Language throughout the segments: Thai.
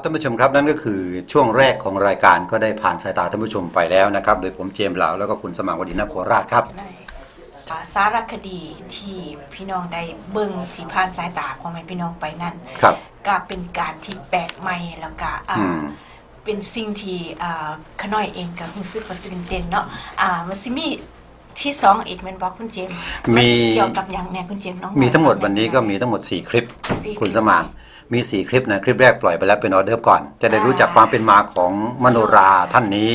ครับท่านผู้ชมครับนั่นก็คือช่วงแรกของรายการก็ได้ผ่านสายตาท่านผู้ชมไปแล้วนะครับ โดยผมเจมส์เหลาแล้วก็คุณสมังวดินโคราชครับในสารคดีที่พี่น้องได้เบิ่งที่ผ่านสายตาของแม่พี่น้องไปนั่นครับ ก็เป็นการที่แปลกใหม่แล้วก็อ่าอืม เป็นสิ่งที่อ่าขน้อยเองก็รู้สึกว่าตื่นเต้นเนาะอ่ามันสิมีที่สองอีกแม่นบ่คุณเจมส์มี นสิเกี่ยวกับหยังแน่คุณเจมส์น้องมีทั้งหมดวันนี้ก็มีทั้งหมด 4 คลิป สี่คุณลิปสมาง มี 4 คลิปนะคลิปแรกปล่อยไปแล้วเป็นออเดอร์ฟก่อน จะได้รู้จักความเป็นมาของมโนราท่านนี้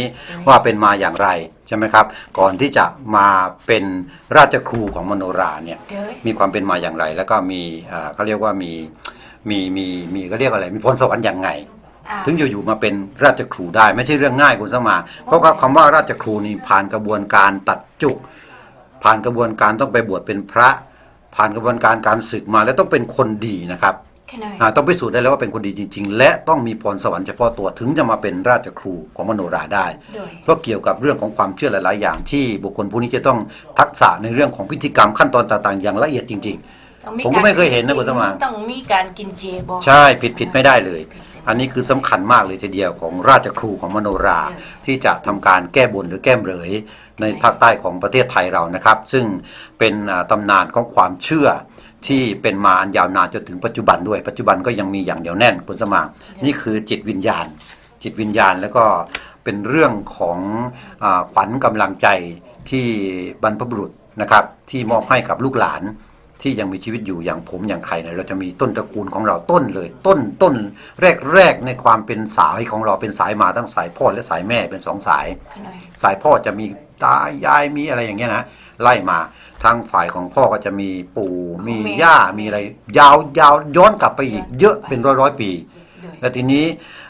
ว่าเป็นมาอย่างไรใช่ไหมครับ ก่อนที่จะมาเป็นราชครูของมโนราเนี่ยเด้อมีความเป็นมาอย่างไร แล้วก็มีอ่าเขาเรียกว่ามีมีมีมีเขาเรียกอะไรมีพรสวรรค์อย่างไงอ่าถึงอยู่ๆมาเป็นราชครูได้ไม่ใช่เรื่องง่ายคุณสมา เพราะว่าคำว่าราชครูนี่ผ่านกระบวนการตัดจุก ผ่านกระบวนการต้องไปบวชเป็นพระ ผ่านกระบวนการการศึกมาแล้วต้องเป็นคนดีนะครับ ขน้อยอ่าต้องพิสูจน์ได้แล้วว่าเป็นคนดีจริง ๆ และต้องมีพรสวรรค์เฉพาะตัวถึงจะมาเป็นราชครูของมโนราได้โดยเพราะเกี่ยวกับเรื่องของความเชื่อหลายๆ อย่างที่บุคคลผู้นี้จะต้องทักษะในเรื่องของพิธีกรรมขั้นตอนต่างๆ อย่างละเอียดจริงต้องผมก็ไม่เคยเห็นนะคุณสมานต้องมีการกินเจบ่ๆใช่ผิดผิดไม่ได้เลย อันนี้คือสำคัญมากเลยทีเดียวของราชครูของมโนราที่จะทำการแก้บนหรือแก้เหลยในภาคใต้ของประเทศไทยเรานะครับ ซึ่งเป็นอ่าตำนานของความเชื่อ ที่เป็นมาอันยาวนานจนถึงปัจจุบันด้วย ปัจจุบันก็ยังมีอย่างเดียวแน่นคุณสมางนี่คือจิตวิญญาณ จิตวิญญาณแล้วก็เป็นเรื่องของอาขวัญกำลังใจที่บรรพบุรุษนะครับ ที่มอบให้กับลูกหลานที่ยังมีชีวิตอยู่อย่างผมอย่างใครเนี่ยเราจะมีต้นตระกูลของเราต้นเลย ต้นต้นแรกๆในความเป็นสายของเราเป็นสายมาทั้งสายพ่อและสายแม่เป็นสองสายขน้อยสายพ่อจะมีตายายมีอะไรอย่างเงี้ยนะ ไล่มาทางฝ่ายของพ่อก็จะมีปู่มีย่ามีอะไร ยาวยาวย้อนกลับไปอีกเยอะเป็นร้อยร้อยๆปีโดยและทีนี้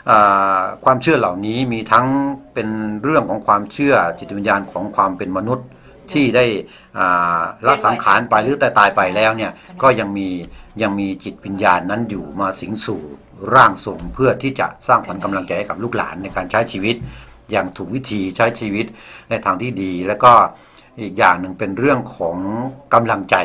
อ่าความเชื่อเหล่านี้มีทั้งเป็นเรื่องของความเชื่อจิตวิญญาณของความเป็นมนุษย์ที่ได้อ่าละสังขารไปหรือแต่ตายไปแล้วเนี่ยก็ยังมียังมีจิตวิญญาณนั้นอยู่มาสิงสู่ร่างทรงเพื่อที่จะสร้างขวัญกำลังใจให้กับลูกหลานในการใช้ชีวิต อย่างถูกวิธีใช้ชีวิตในทางที่ดี แล้วก็ อีกอย่างหนึ่งเป็นเรื่องของกำลังใจ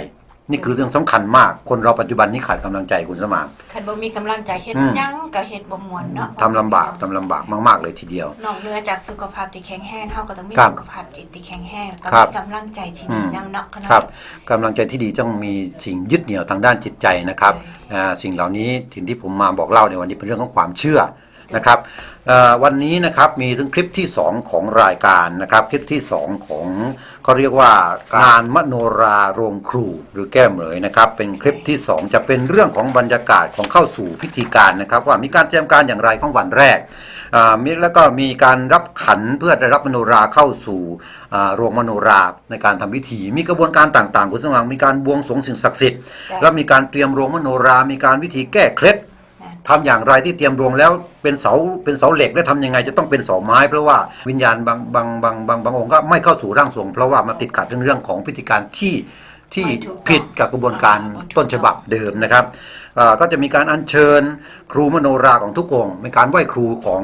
นี่คือเรื่องสำคัญมาก คนเราปัจจุบันนี้ขาดกำลังใจคุณสมานคันบ่มีกำลังใจเฮ็ดอืมหยังก็เฮ็ดบ่ม่วนเนาะทำลำบากทำลำบากมากๆเลยทีเดียวนอกเหนือจากสุขภาพที่แข็งแรงเฮาก็ต้องมีครับสุขภาพจิตที่แข็งแรงก็ครับมีกำลังใจที่อืดีมนั่งเนาะขน้อยครับกำลังใจที่ดีต้องมีสิ่งยึดเหนี่ยวทางด้านจิตใจนะครับอ่าสิ่งเหล่านี้สิ่งที่ผมมาบอกเล่าในวันนี้เป็นเรื่องของความเชื่อ นะครับเอ่อวันนี้นะครับมีถึงคลิปที่ 2 ของรายการนะครับคลิปที่ 2 ของเขาเรียกว่างานมโนราโรงครูหรือแก้มเหมยนะครับเป็นคลิปที่ 2 จะเป็นเรื่องของบรรยากาศของเข้าสู่พิธีการนะครับว่ามีการเตรียมการอย่างไรของวันแรกอ่ามีแล้วก็มีการรับขันเพื่อได้รับมโนราเข้าสู่อ่าโรงมโนราในการทำพิธี มีกระบวนการต่างๆ คุณสมังมีการบวงสรวงสิ่งศักดิ์สิทธิ์จ้ะแล้วมีการเตรียมโรงมโนรา มีการวิธีแก้เคล็ดนะ ทำอย่างไรที่เตรียมโรงแล้วเป็นเสาเป็นเสาเหล็กและทำยังไงจะต้องเป็นเสาไม้ เพราะว่าวิญญาณบางบางบางบางบางองค์ก็ไม่เข้าสู่ร่างทรงเพราะว่ามาติดขัดเรื่องเรื่องของพิธีการที่ที่ไม่ถูกต้องผิดกับกระบวนการอ่าไม่ถูกต้องต้นฉบับเดิมนะครับอ่า ก็จะมีการอัญเชิญครูมโนราของทุกองค์เป็นการไหว้ครูของ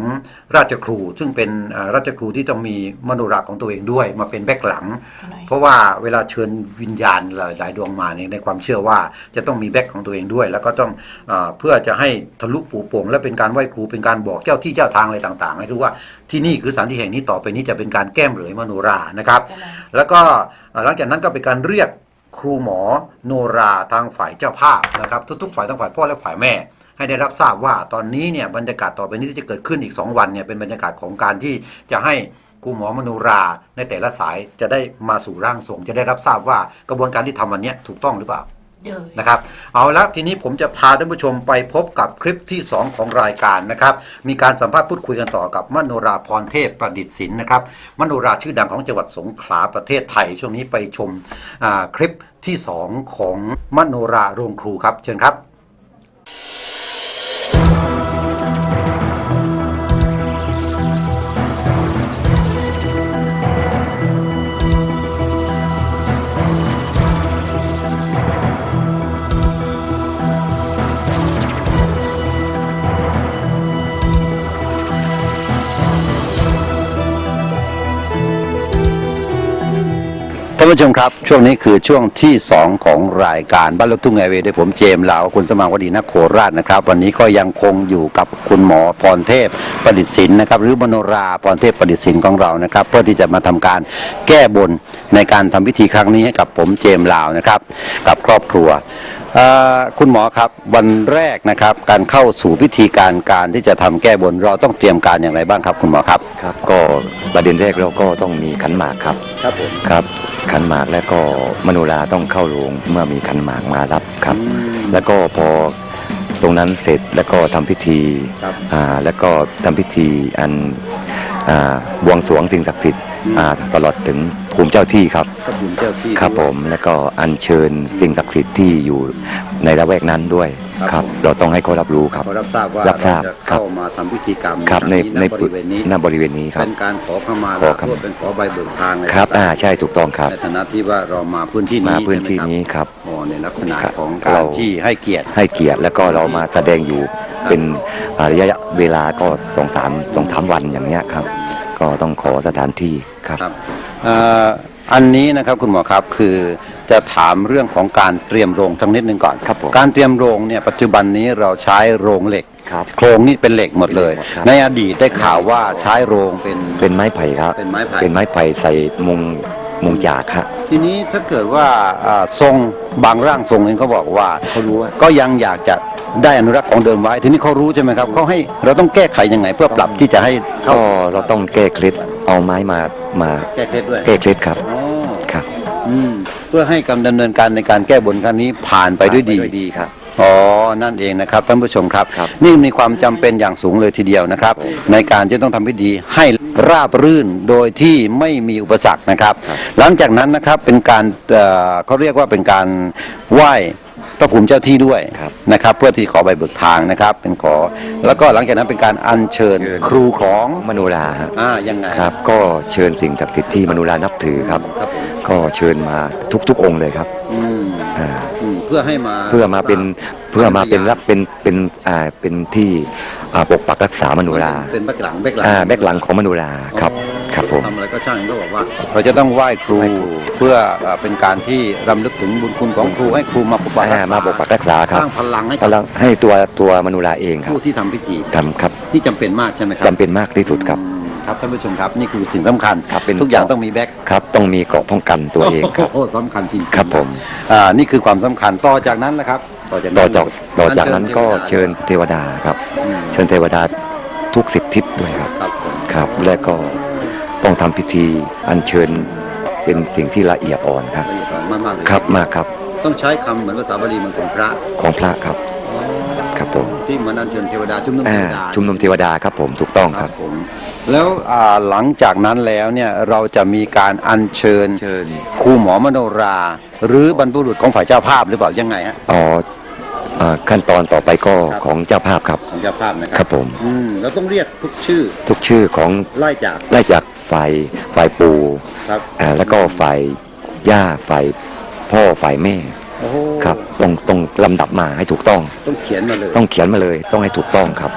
ราชครู ซึ่งเป็นอ่าราชครูที่ต้องมีมโนราของตัวเองด้วย มาเป็นแบ็กหลังขน้อยเพราะว่าเวลาเชิญวิญญาณหลายๆดวงมาเนี่ยในความเชื่อว่าจะต้องมีแบ็กของตัวเองด้วย แล้วก็ต้องอาเพื่อจะให้ทะลุปูโป่งและเป็นการไหว้ครูเป็นการบอกเจ้าที่เจ้าทางอะไรต่างๆให้รู้ว่าที่นี่คือสถานที่แห่งนี้ต่อไปนี้จะเป็นการแก้มเหลยมโนรานะครับขน้อยแล้วก็อ่าหลังจากนั้นก็เป็นการเรียก ครูหมอโนราทางฝ่ายเจ้าภาพนะครับ ทุกๆฝ่ายทั้งฝ่ายพ่อและฝ่ายแม่ ให้ได้รับทราบว่าตอนนี้เนี่ยบรรยากาศต่อไปนี้ที่จะเกิดขึ้นอีก 2 วันเนี่ยเป็นบรรยากาศของการที่จะให้ครูหมอมโนราในแต่ละสายจะได้มาสู่ร่างทรงจะได้รับทราบว่ากระบวนการที่ทำวันนี้ถูกต้องหรือเปล่า เด้อนะครับเอาละทีนี้ผมจะพาท่านผู้ชมไปพบกับคลิปที่ 2 ของรายการนะครับ มีการสัมภาษณ์พูดคุยกันต่อกับมโนราพรเทพประดิษฐ์ศิลป์นะครับมโนราชื่อดังของจังหวัดสงขลาประเทศไทย ช่วงนี้ไปชมคลิปที่ 2 ของมโนราโรงครูครับเชิญครับานานผู้ชมครับ ช่วงนี้คือช่วงที่ 2 ของรายการบ้านลูกทุ่งไอเวย์ด้วยผมเจมส์ลาวคุณสมางวดีนักโคราชนะครับ วันนี้ก็ยังคงอยู่กับคุณหมอพรเทพประดิษฐ์ศิลป์นะครับ หรือมโนราพรเทพประดิษฐ์ศิลป์ของเรานะครับ เพื่อที่จะมาทำการแก้บนในการทำพิธีครั้งนี้ให้กับผมเจมส์ลาวนะครับ กับครอบครัวเอ่อคุณหมอครับวันแรกนะครับ การเข้าสู่พิธีการการที่จะทำแก้บนเราต้องเตรียมการอย่างไรบ้างครับ คุณหมอครับครับ ก็ประเด็นแรกเราก็ต้องมีขันหมากครับครับผมครับ ขันหมากแล้วก็มโนราต้องเข้าโรงเมื่อมีขันหมากมารับครับ แล้วก็พอตรงนั้นเสร็จแล้วก็ทำพิธีครับอ่าแล้วก็ทำพิธีอันอ่าบวงสรวงสิ่งศักดิ์สิทธิ์อืมอ่าตลอดถึงภูมิเจ้าที่ครับพระภูมิเจ้าที่ครับผมแล้วก็อัญเชิญสิ่งศักดิ์สิทธิ์ที่อยู่ในละแวกนั้นด้วย ครับครับผมเราต้องให้เขารับรู้ครับขอรับทราบว่ารับทราบเจะเข้ามาทำพิธีกรรมครับในในบริเวณนี้ณบริเวณนี้ครับ เป็นการขอขมาขอลาขมาโทษเป็นขอใบเบิกทางเลยครับอ่าใช่ถูกต้องครับ ในฐานะที่ว่าเรามาพื้นที่นี้มาพื้นที่ใช่ไหมนี้ครับครับ อ๋อในลักษณะครับของการเราที่ให้เกียรติ ให้เกียรติแล้วก็เรามาแสดงอยู่เป็นอ่าระยะเวลาก็สองสามสองสามวันอย่างเนี้ยครับ ก็ต้องขอสถานที่ครับ ครับเอ่อ อันนี้นะครับคุณหมอครับคือจะถามเรื่องของการเตรียมโรงทั้งนิดนึงก่อนครับผมการเตรียมโรงเนี่ยปัจจุบันนี้เราใช้โรงเหล็กครับโครงนี่เป็นเหล็กหมดเลยเป็นเหล็กหมดครับ ในอดีตได้ข่าวว่าใช้โรงเป็น เป็นไม้ไผ่ครับ เป็นไม้ไผ่ เป็นไม้ไผ่ใส่มุงมุงจากครับ ทีนี้ถ้าเกิดว่าอ่าทรงบางร่างทรงเองเขาบอกว่าเขารู้ว่าก็ยังอยากจะได้อนุรักษ์ของเดิมไว้ ทีนี้เขารู้ใช่ไหมครับเขาให้เราต้องแก้ไขยังไงเพื่อปรับที่จะให้เขาก็เราต้องแก้เคล็ดเอาไม้มามาแก้เคล็ดด้วยแก้เคล็ดครับอ๋อครับอืมเพื่อให้การดำเนินการในการแก้บนครั้งนี้ผ่านไปด้วยดีดีครับอ๋อ นั่นเองนะครับท่านผู้ชมครับครับ นี่มีความจำเป็นอย่างสูงเลยทีเดียวนะครับ ในการจะต้องทำพิธีให้ราบรื่นโดยที่ไม่มีอุปสรรคนะครับ หลังจากนั้นนะครับเป็นการเอ่อเขาเรียกว่าเป็นการไหว้พระภูมิเจ้าที่ด้วยครับนะครับ เพื่อที่ขอใบเบิกทางนะครับ เป็นขอแล้วก็หลังจากนั้นเป็นการอัญเชิญเชิญ ครูของมโนราฮะอ่ายังไง ครับ ก็เชิญสิ่งศักดิ์สิทธิ์ที่มโนรานับถือครับครับผมก็เชิญมาทุกๆองค์เลยครับ อืมอ่าอืม เพื่อให้มาเพื่อมาเป็นเพื่อมาเป็นรับเป็นเป็นอ่าเป็นที่อ่าปกปักรักษามโนราเป็นแบกหลังแบกหลังอ่าแบกหลังของมโนราครับครับผมทำอะไรก็ช่างก็บอกว่า เราจะต้องไหว้ครูไหว้ครูเพื่อเอ่อเป็นการที่รำลึกถึงบุญคุณของครูให้ครูมาปกปักรักอ่าษามาปกปักรักษาคสรับร้างพลังให้กำกับลังให้ตัวตัวมโนราเองครับผู้ที่ทำพิธีทำครับที่จำเป็นมากใช่ไหมครัจำเป็นมากที่สุดครับอืม ครับท่านผู้ชมครับนี่คือสิ่งสำคัญครับเป็น ทุกอย่างต้องมีแบ็คครับ ต้องมีเกราะป้องกันตัวเองครับโอ้โหสำคัญจริงๆครับผม อ่านี่คือความสำคัญต่อจากนั้นนะครับต่อจากต่นั้อนจากต่อจากนั้นก็เชิญเทวดาครับ อืม เชิญเทวดาทุกสิบทิศด้วยครับครับผมครับ แล้วก็ต้องทำพิธีอัญเชิญเป็นสิ่งที่ละเอียดอ่อนครับ ละเอียดอ่อนมากๆเลยครับมากครับต้องใช้คำเหมือนภาษาบาลีเหมือนของพระ ของพระครับ ครับผมที่เหมือนอัญเชิญเทวดาชุมนุมเทอ่าวดาชุมนุมเทวดาครับผมถูกต้องครับผมแล้วอ่าหลังจากนั้นแล้วเนี่ยเราจะมีการอัญเชิญเชิญครูหมอมโนรา หรือบรรพบุรุษของฝ่ายเจ้าภาพหรือเปล่ายังไงฮะ อ๋ออ่าขั้นตอนต่อไปก็ครับ ของเจ้าภาพครับ ของเจ้าภาพนะครัครับผม อืมเราต้องเรียกทุกชื่อทุกชื่อของไล่จากไล่จากฝ่ายฝ่ายปู่ครับ อ่าแล้วก็ฝ่ายย่าฝ่ายพ่อฝ่ายแม่โอ้โห ครับต้องต้องลำดับมาให้ถูกต้อง ต้องเขียนมาเลยต้องเขียนมาเลยต้องให้ถูกต้องครับ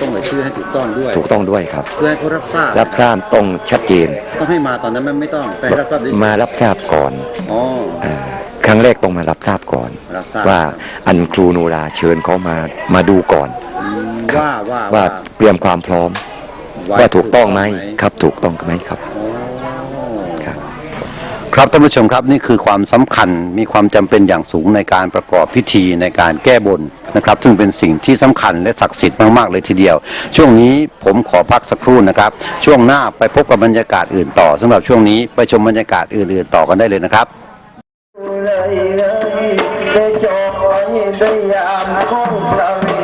ต้องเลยชื่อให้ถูกต้องด้วย ถูกต้องด้วยครับเพื่อให้เขารับทราบรับทราบต้องชัดเจนต้องให้มาตอนนั้นไม่ไม่ต้องแต่ให้รับทราบด้วยมารับทราบก่อนอ๋ออาครั้งแรกต้องมารับทราบก่อนรับทราบว่าอันครูโนราเชิญเขามามาดูก่อนอืมครับว่าว่าว่าเตรียมความพร้อม ว่าถูกต้องไหมคครับรับถูกต้องไหมครับครับ ครับท่านผู้ชมครับนี่คือความสำคัญมีความจำเป็นอย่างสูงในการประกอบพิธีในการแก้บนนะครับ ซึ่งเป็นสิ่งที่สำคัญและศักดิ์สิทธิ์มากๆเลยทีเดียว ช่วงนี้ผมขอพักสักครู่นะครับ ช่วงหน้าไปพบกับบรรยากาศอื่นต่อสำหรับช่วงนี้ไปชมบรรยากาศอื่นๆต่อกันได้เลยนะครับเลยเลยได้จอยได้ยามของเรา